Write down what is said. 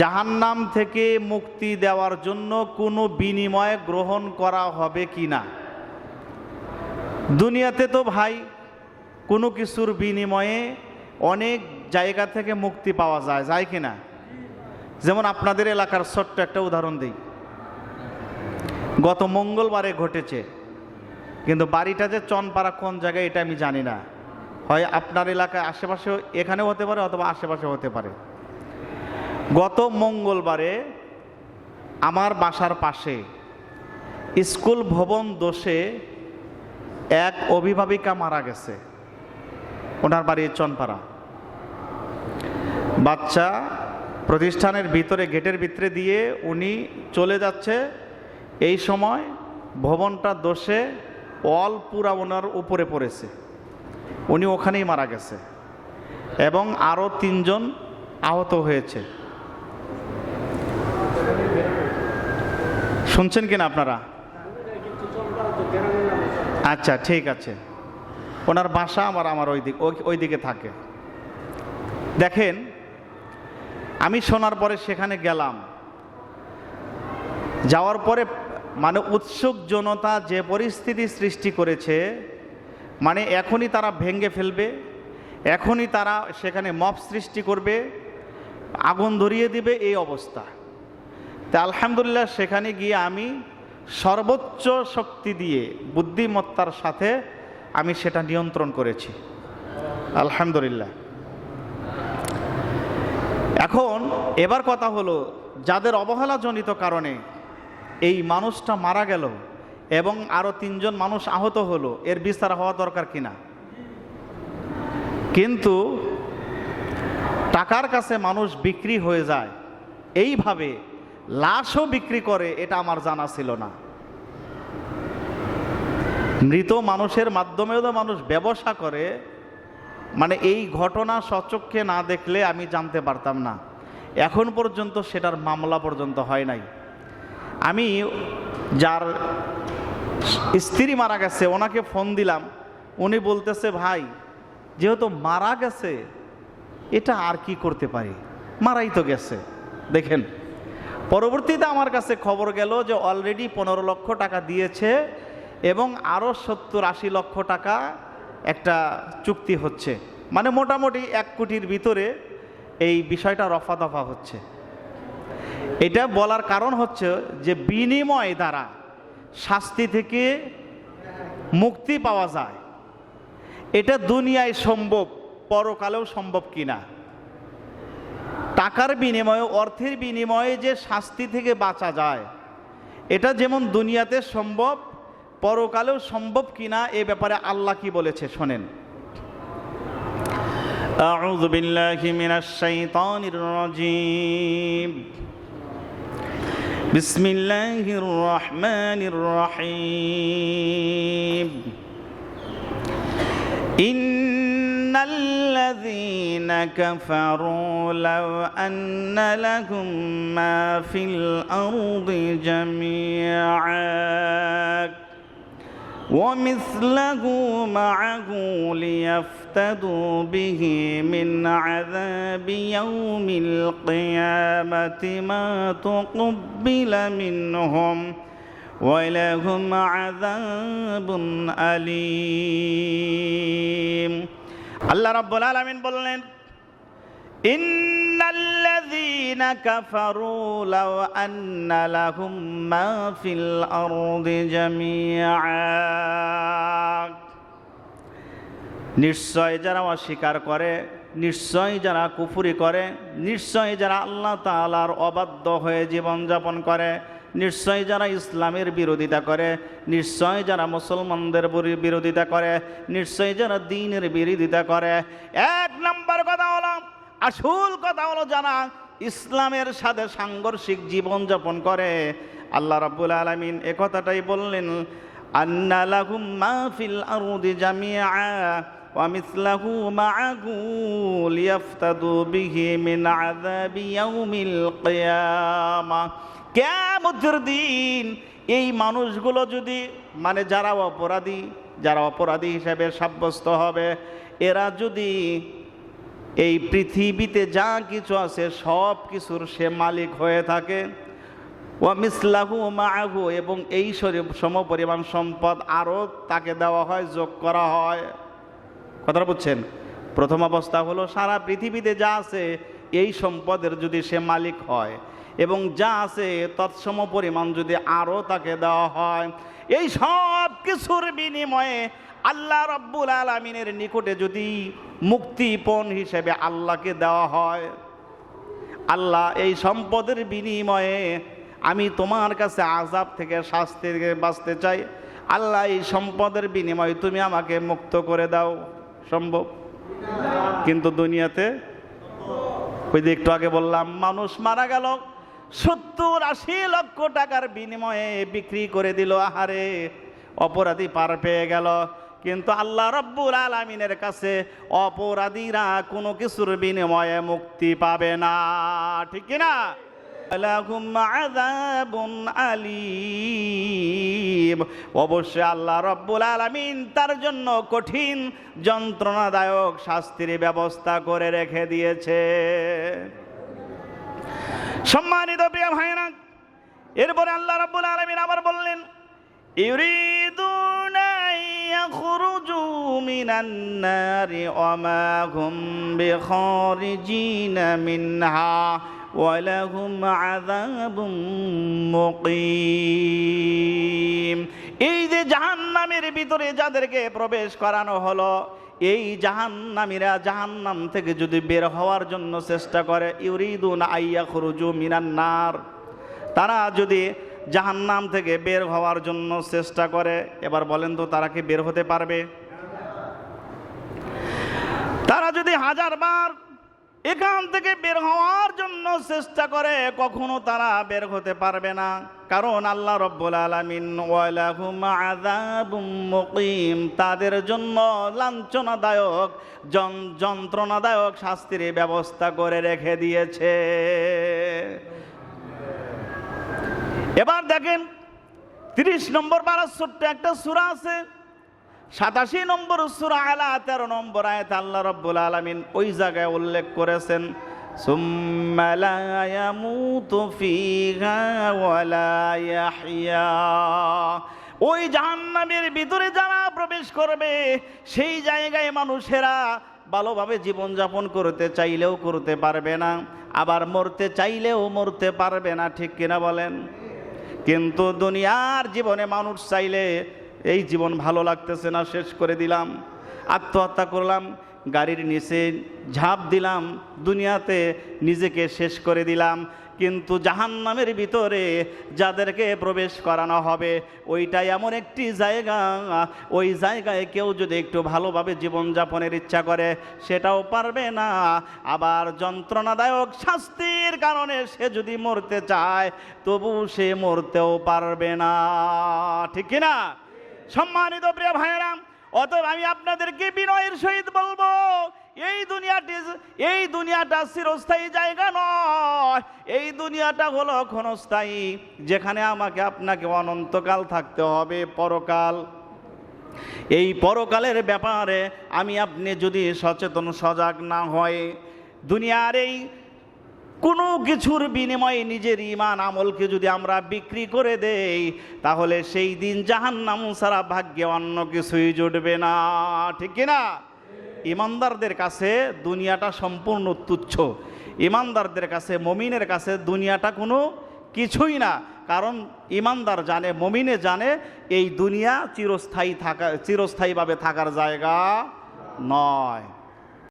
জাহান্নাম থেকে মুক্তি দেওয়ার জন্য কোনো বিনিময় গ্রহণ করা হবে কি না? দুনিয়াতে তো ভাই, কোনো কিছুর বিনিময়ে অনেক জায়গা থেকে মুক্তি পাওয়া যায় যায় কি না? যেমন আপনাদের এলাকার ছোট্ট একটা উদাহরণ দিই। গত মঙ্গলবারে ঘটেছে, কিন্তু বাড়িটা যে চনপাড়া কোন জায়গায় এটা আমি জানি না। হয় আপনার এলাকায় আশেপাশেও এখানেও হতে পারে অথবা আশেপাশে হতে পারে। গত মঙ্গলবারে আমার বাসার পাশে স্কুল ভবন দোষে এক অভিভাবিকা মারা গেছে। ওনার বাড়ি চনপাড়া। বাচ্চা প্রতিষ্ঠানের ভিতরে, গেটের ভিতরে দিয়ে উনি চলে যাচ্ছে। এই সময় ভবনটা দোষে অল পুরা ওনার উপরে পড়েছে। উনি ওখানেই মারা গেছে এবং আরও তিনজন আহত হয়েছে। শুনছেন কিনা আপনারা? আচ্ছা ঠিক আছে। ওনার বাসা আমার আমার ওই দিক, ওই- দিকে থাকে। দেখেন, আমি শোনার পরে সেখানে গেলাম। যাওয়ার পরে মানে উৎসুক জনতা যে পরিস্থিতি সৃষ্টি করেছে মানে এখনই তারা ভেঙে ফেলবে, এখনই তারা সেখানে মপ সৃষ্টি করবে, আগুন ধরিয়ে দিবে, এই অবস্থা। তা আলহামদুলিল্লাহ সেখানে গিয়ে আমি সর্বোচ্চ শক্তি দিয়ে, বুদ্ধিমত্তার সাথে আমি সেটা নিয়ন্ত্রণ করেছি। আলহামদুলিল্লাহ। এখন এবার কথা হলো, যাদের অবহেলাজনিত কারণে এই মানুষটা মারা গেল এবং আরও তিনজন মানুষ আহত হলো, এর বিস্তার হওয়া দরকার কিনা? কিন্তু টাকার কাছে মানুষ বিক্রি হয়ে যায়। এইভাবে লাশও বিক্রি করে, এটা আমার জানা ছিল না। মৃত মানুষের মাধ্যমেও তো মানুষ ব্যবসা করে মানে এই ঘটনা সচক্ষে না দেখলে আমি জানতে পারতাম না। এখন পর্যন্ত সেটার মামলা পর্যন্ত হয় নাই। আমি যার স্ত্রী মারা গেছে, ওনাকে ফোন দিলাম। উনি বলতেছে, ভাই, যেহেতু মারা গেছে, এটা আর কি করতে পারি? মারাই তো গেছে। দেখেন পরবর্তীতে আমার কাছে খবর গেল যে অলরেডি পনেরো লক্ষ টাকা দিয়েছে এবং আরও সত্তর আশি লক্ষ টাকা একটা চুক্তি হচ্ছে। মানে মোটামুটি এক কোটির ভিতরে এই বিষয়টা রফা দফা হচ্ছে। এটা বলার কারণ হচ্ছে যে বিনিময় দ্বারা শাস্তি থেকে মুক্তি পাওয়া যায়। এটা দুনিয়ায় সম্ভব, পরকালেও সম্ভব কিনা? টাকার বিনিময়ে অর্থের বিনিময়ে যে শাস্তি থেকে বাঁচা যায় এটা যেমন দুনিয়াতে সম্ভব পরকালেও সম্ভব কিনা এ ব্যাপারে আল্লাহ কি বলেছে শোনেন أعوذ بالله من الشيطان الرجيم بسم الله الرحمن الرحيم إن الذين كفروا لو أن لهم ما في الأرض جميعا ومثله معه ليفتدوا به من عذاب يوم القيامة ما تقبل منهم ولهم عذاب أليم আল্লাহ রাব্বুল আলামিন বললেন, ইন্নাল্লাযীনা কাফারু লাও আন্না লাহুম মা ফিল আরদি জামিআ। নিশ্চয় যারা অস্বীকার করে, নিশ্চয় যারা কুফুরি করে, নিশ্চয় যারা আল্লাহ তাআলার অবাধ্য হয়ে জীবনযাপন করে নিশ্চয় যারা ইসলামের বিরোধিতা করে, নিশ্চয় যারা মুসলমানদের বিরোধিতা করে, নিশ্চয় যারা দিনের বিরোধিতা করে, এক নম্বর কথা হলো, আসল কথা হলো যারা ইসলামের সাথে সাংঘর্ষিক জীবনযাপন করে, আল্লাহ রাব্বুল আলামিন এ কথাটাই বললেন, আন্না লাহুম মা ফিল আরদি বিহি মিন আযাবি ইয়াউমিল কিয়ামা কিয়ামতের দিন এই মানুষগুলো যদি মানে যারা অপরাধী যারা অপরাধী হিসেবে সাব্যস্ত হবে, এরা যদি এই পৃথিবীতে যা কিছু আছে সব কিছুর সে মালিক হয়ে থাকে ও মিসলাহু মাহু এবং এই শরীর সমপরিমাণ সম্পদ আরও তাকে দেওয়া হয়, যোগ করা হয়। কথাটা বুঝছেন? প্রথম অবস্থা হলো সারা পৃথিবীতে যা আছে, এই সম্পদের যদি সে মালিক হয় এবং যা আছে তৎসম পরিমাণ যদি আরও তাকে দেওয়া হয়, এই সব কিছুর বিনিময়ে আল্লাহ রব্বুল আলমিনের নিকটে যদি মুক্তিপণ হিসেবে আল্লাহকে দেওয়া হয়, আল্লাহ এই সম্পদের বিনিময়ে আমি তোমার কাছে আজাব থেকে শাস্তি থেকে বাঁচতে চাই। আল্লাহ এই সম্পদের বিনিময়ে তুমি আমাকে মুক্ত করে দাও। সম্ভব? কিন্তু দুনিয়াতে, ওই যে একটু আগে বললাম, মানুষ মারা গেল। সত্তর আশি লক্ষ টাকার বিনিময়ে বিক্রি করে দিল। আহারে, অপরাধী পার পেয়ে গেল। কিন্তু আল্লাহ রব্বুল আলমিনের কাছে অপরাধীরা কোনো কিছুর বিনিময়ে মুক্তি পাবে না। ঠিক না অবশ্যই আল্লাহ রব্বুল আলামিন তার জন্য কঠিন, যন্ত্রণাদায়ক শাস্তির ব্যবস্থা করে রেখে দিয়েছে। সম্মানিত প্রিয় ভাইরা এরপরে আল্লাহ রব্বুল আলামিন আবার বললেন মিনহা এই যে জাহান্নামের ভিতরে যাদেরকে প্রবেশ করানো হলো এই জাহান্নামীরা জাহান্নাম থেকে যদি বের হওয়ার জন্য চেষ্টা করে, ইউরিদুন আইয়া খরুজু মিনান্নার তারা যদি জাহান্নাম থেকে বের হওয়ার জন্য চেষ্টা করে, এবার বলেন তো তারা কি বের হতে পারবে? তারা যদি হাজার বার এখান থেকে বের হওয়ার জন্য চেষ্টা করে, কখনো তারা বের হতে পারবে না। কারণ আল্লাহ রব্বুল আলামিন তাদের জন্য লাঞ্ছনাদায়ক যন্ত্রণাদায়ক শাস্তির ব্যবস্থা করে রেখে দিয়েছে। এবার দেখেন, তিরিশ নম্বর বারো ছোট্ট একটা সূরা আছে। সাতাশি নম্বর সুরা আলা তেরো নম্বর আয়াত আল্লাহ রব্বুল আলমিন ওই জায়গায় উল্লেখ করেছেন ওই জাহান্নামের ভিতরে যারা প্রবেশ করবে, সেই জায়গায় মানুষেরা ভালোভাবে জীবনযাপন করতে চাইলেও করতে পারবে না, আবার মরতে চাইলেও মরতে পারবে না, ঠিক কিনা বলেন? কিন্তু দুনিয়ার জীবনে মানুষ চাইলে এই জীবন ভালো লাগতেছে না, শেষ করে দিলাম। আত্মহত্যা করলাম, গাড়ির নিচে ঝাঁপ দিলাম, দুনিয়াতে নিজেকে শেষ করে দিলাম। কিন্তু জাহান্নামের ভিতরে যাদেরকে প্রবেশ করানো হবে, ওইটাই এমন একটি জায়গা। ওই জায়গায় কেউ যদি একটু ভালোভাবে জীবনযাপনের ইচ্ছা করে, সেটাও পারবে না। আবার যন্ত্রণাদায়ক শাস্তির কারণে সে যদি মরতে চায়, তবু সে মরতেও পারবে না। ঠিক কিনা? সম্মানিত প্রিয় ভাইয়েরাম, অতএব আমি আপনাদেরকে বিনয়ের সহিত বলব, এই দুনিয়াটি এই দুনিয়াটা চিরস্থায়ী জায়গা নয়। এই দুনিয়াটা হলো ক্ষণস্থায়ী, যেখানে আমাকে আপনাকে অনন্তকাল থাকতে হবে, পরকাল। এই পরকালের ব্যাপারে আমি আপনি যদি সচেতন, সজাগ না হয় দুনিয়ার এই কোনো কিছুর বিনিময়ে নিজের ইমান আমলকে যদি আমরা বিক্রি করে দেই, তাহলে সেই দিন জাহান্নাম সারা ভাগ্যে অন্য কিছুই জুটবে না। ঠিক কিনা? ইমানদারদের কাছে দুনিয়াটা সম্পূর্ণ তুচ্ছ। ইমানদারদের কাছে, মমিনের কাছে দুনিয়াটা কোনো কিছুই না। কারণ ইমানদার জানে, মমিনে জানে এই দুনিয়া চিরস্থায়ী থাকা চিরস্থায়ীভাবে থাকার জায়গা নয়।